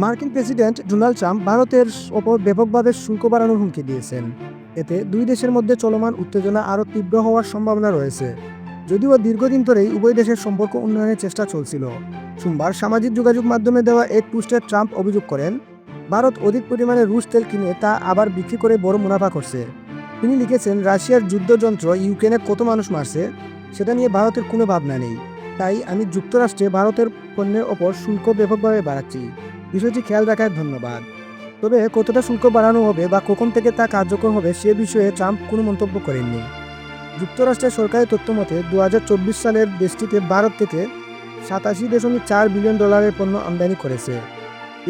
মার্কিন president Donald Trump ভারতের ওপর ব্যাপকভাবে শুল্ক বাড়ানোর হুমকি দিয়েছেন। এতে দুই দেশের মধ্যে চলমান উত্তেজনা আরও তীব্র হওয়ার সম্ভাবনা রয়েছে। যদিও দীর্ঘদিন ধরেই উভয় দেশের সম্পর্ক উন্নয়নের চেষ্টা চলছিল। সোমবার সামাজিক যোগাযোগ মাধ্যমে দেওয়া এক পোস্টে ট্রাম্প অভিযোগ করেন, ভারত অধিক পরিমাণে রুশ তেল কিনে তা আবার বিক্রি করে বড় মুনাফা করছে। তিনি লিখেছেন, রাশিয়ার যুদ্ধযন্ত্র ইউক্রেনে কত মানুষ মারছে, সেটা নিয়ে ভারতের কোনো ভাবনা নেই। তাই আমি যুক্তরাষ্ট্রে ভারতের পণ্যের ওপর শুল্ক ব্যাপকভাবে বাড়াচ্ছি। বিষয়টি খেয়াল রাখার ধন্যবাদ। তবে কতটা শুল্ক বাড়ানো হবে বা কখন থেকে তা কার্যকর হবে সে বিষয়ে ট্রাম্প কোনো মন্তব্য করেননি। যুক্তরাষ্ট্রের সরকারি তথ্য মতে দু হাজার চব্বিশ সালের দেশটিতে ভারত থেকে সাতাশি দশমিক চার বিলিয়ন ডলারের পণ্য আমদানি করেছে।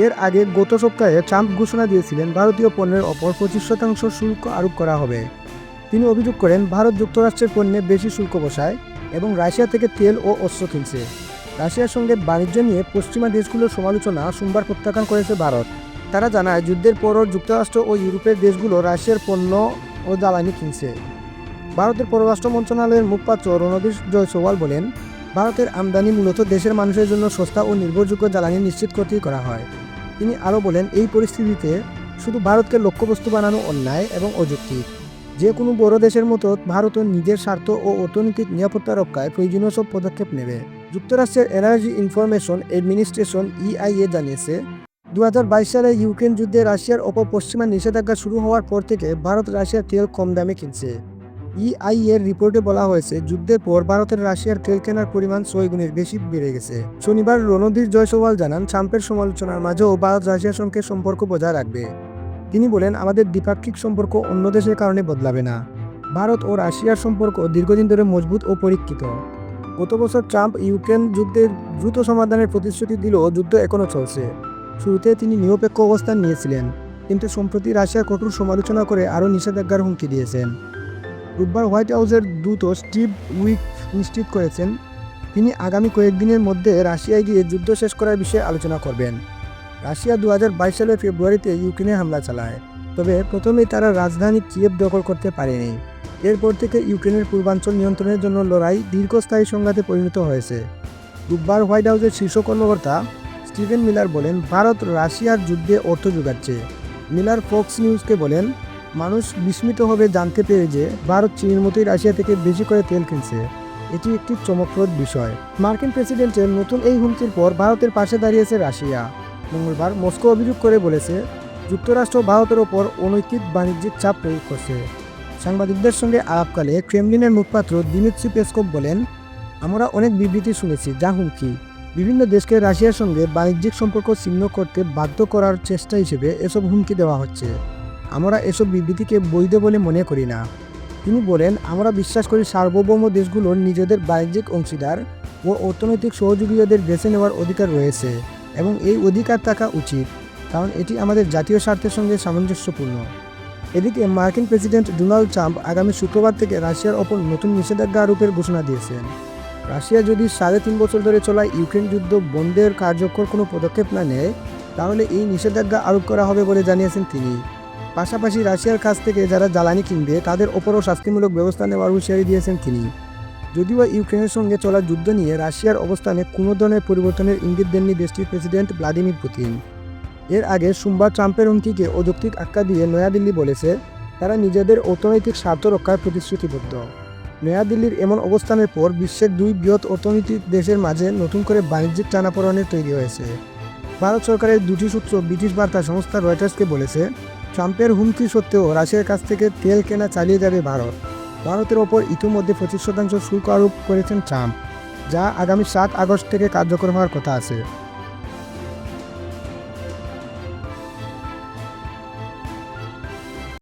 এর আগে গত সপ্তাহে ট্রাম্প ঘোষণা দিয়েছিলেন, ভারতীয় পণ্যের ওপর পঁচিশ শতাংশ শুল্ক আরোপ করা হবে। তিনি অভিযোগ করেন, ভারত যুক্তরাষ্ট্রের পণ্যে বেশি শুল্ক বসায় এবং রাশিয়া থেকে তেল ও অস্ত্র কিনছে। রাশিয়ার সঙ্গে বাণিজ্য নিয়ে পশ্চিমা দেশগুলোর সমালোচনা সোমবার প্রত্যাখ্যান করেছে ভারত। তারা জানায়, যুদ্ধের পরও যুক্তরাষ্ট্র ও ইউরোপের দেশগুলো রাশিয়ার পণ্য ও জ্বালানি কিনছে। ভারতের পররাষ্ট্র মন্ত্রণালয়ের মুখপাত্র রণবীর জয়সওয়াল বলেন, ভারতের আমদানি মূলত দেশের মানুষের জন্য সস্তা ও নির্ভরযোগ্য জ্বালানি নিশ্চিত করতেই করা হয়। তিনি আরও বলেন, এই পরিস্থিতিতে শুধু ভারতকে লক্ষ্যবস্তু বানানো অন্যায় এবং অযৌক্তিক। যে কোনো বড় দেশের মতো ভারতও নিজের স্বার্থ ও অর্থনৈতিক নিরাপত্তা রক্ষায় প্রয়োজনীয় সব পদক্ষেপ নেবে। যুক্তরাষ্ট্রের এনার্জি ইনফরমেশন অ্যাডমিনিস্ট্রেশন ইআইএ জানিয়েছে দু হাজার বাইশ সালে ইউক্রেন যুদ্ধে রাশিয়ার ওপর পশ্চিমা নিষেধাজ্ঞা শুরু হওয়ার পর থেকে ভারত রাশিয়ার তেল কম দামে কিনছে। ইআইএর রিপোর্টে বলা হয়েছে, যুদ্ধের পর ভারতের রাশিয়ার তেল কেনার পরিমাণ ছয় গুণের বেশি বেড়ে গেছে। শনিবার রণধীর জয়সওয়াল জানান, ট্রাম্পের সমালোচনার মাঝেও ভারত রাশিয়ার সঙ্গে সম্পর্ক বজায় রাখবে। তিনি বলেন, আমাদের দ্বিপাক্ষিক সম্পর্ক অন্য দেশের কারণে বদলাবে না। ভারত ও রাশিয়ার সম্পর্ক দীর্ঘদিন ধরে মজবুত ও পরীক্ষিত। গত বছর ট্রাম্প ইউক্রেন যুদ্ধের দ্রুত সমাধানের প্রতিশ্রুতি দিলেও যুদ্ধ এখনও চলছে। শুরুতে তিনি নিরপেক্ষ অবস্থান নিয়েছিলেন, কিন্তু সম্প্রতি রাশিয়ার কঠোর সমালোচনা করে আরও নিষেধাজ্ঞার হুমকি দিয়েছেন। রোববার হোয়াইট হাউসের দূত স্টিভ উইক নিশ্চিত করেছেন, তিনি আগামী কয়েকদিনের মধ্যে রাশিয়ায় গিয়ে যুদ্ধ শেষ করার বিষয়ে আলোচনা করবেন। রাশিয়া দু হাজার বাইশ সালের ফেব্রুয়ারিতে ইউক্রেনে হামলা চালায়, তবে প্রথমেই তারা রাজধানী কিয়েভ দখল করতে পারেনি। এরপর থেকে ইউক্রেনের পূর্বাঞ্চল নিয়ন্ত্রণের জন্য লড়াই দীর্ঘস্থায়ী সংঘাতে পরিণত হয়েছে। রোববার হোয়াইট হাউসের শীর্ষ কর্মকর্তা স্টিভেন মিলার বলেন, ভারত রাশিয়ার যুদ্ধে অর্থ যোগাচ্ছে। মিলার ফক্স নিউজকে বলেন, মানুষ বিস্মিত হবে জানতে পেরে যে ভারত চীনের মতোই রাশিয়া থেকে বেশি করে তেল কিনছে। এটি একটি চমকপ্রদ বিষয়। মার্কিন প্রেসিডেন্টের নতুন এই হুমকির পর ভারতের পাশে দাঁড়িয়েছে রাশিয়া। মঙ্গলবার মস্কো অভিযোগ করে বলেছে, যুক্তরাষ্ট্র ভারতের ওপর অনৈতিক বাণিজ্যিক চাপ প্রয়োগ করছে। সাংবাদিকদের সঙ্গে আলাপকালে ক্রেমলিনের মুখপাত্র দিমিত্রি পেসকোভ বলেন, আমরা অনেক বিবৃতি শুনেছি, যা হুমকি। বিভিন্ন দেশকে রাশিয়ার সঙ্গে বাণিজ্যিক সম্পর্ক ছিন্ন করতে বাধ্য করার চেষ্টা হিসেবে এসব হুমকি দেওয়া হচ্ছে। আমরা এসব বিবৃতিকে বৈধ বলে মনে করি না। তিনি বলেন, আমরা বিশ্বাস করি সার্বভৌম দেশগুলোর নিজেদের বাণিজ্যিক অংশীদার ও অর্থনৈতিক সহযোগীদের বেছে নেওয়ার অধিকার রয়েছে এবং এই অধিকার থাকা উচিত, কারণ এটি আমাদের জাতীয় স্বার্থের সঙ্গে সামঞ্জস্যপূর্ণ। এদিকে মার্কিন প্রেসিডেন্ট ডোনাল্ড ট্রাম্প আগামী শুক্রবার থেকে রাশিয়ার ওপর নতুন নিষেধাজ্ঞা আরোপের ঘোষণা দিয়েছেন। রাশিয়া যদি সাড়ে তিন বছর ধরে চলা ইউক্রেন যুদ্ধ বন্ধের কার্যকর কোনো পদক্ষেপ না নেয়, তাহলে এই নিষেধাজ্ঞা আরোপ করা হবে বলে জানিয়েছেন তিনি। পাশাপাশি রাশিয়ার কাছ থেকে যারা জ্বালানি কিনবে, তাদের ওপরও শাস্তিমূলক ব্যবস্থা নেওয়ার হুঁশিয়ারি দিয়েছেন তিনি। যদিও ইউক্রেনের সঙ্গে চলা যুদ্ধ নিয়ে রাশিয়ার অবস্থানে কোনো ধরনের পরিবর্তনের ইঙ্গিত দেননি দেশটির প্রেসিডেন্ট ভ্লাদিমির পুতিন। এর আগে সোমবার ট্রাম্পের হুমকিকে অযৌক্তিক আখ্যা দিয়ে নয়াদিল্লি বলেছে, তারা নিজেদের অর্থনৈতিক স্বার্থ রক্ষার প্রতিশ্রুতিবদ্ধ। নয়াদিল্লির এমন অবস্থানের পর বিশ্বের দুই বৃহৎ অর্থনৈতিক দেশের মাঝে নতুন করে বাণিজ্যিক টানাপোড়েনের তৈরি হয়েছে। ভারত সরকারের দুটি সূত্র ব্রিটিশ বার্তা সংস্থা রয়টার্সকে বলেছে, ট্রাম্পের হুমকি সত্ত্বেও রাশিয়ার কাছ থেকে তেল কেনা চালিয়ে যাবে ভারত। ভারতের ওপর ইতিমধ্যে পঁচিশ শতাংশ শুল্ক আরোপ করেছেন ট্রাম্প, যা আগামী সাত আগস্ট থেকে কার্যকর হওয়ার কথা আছে।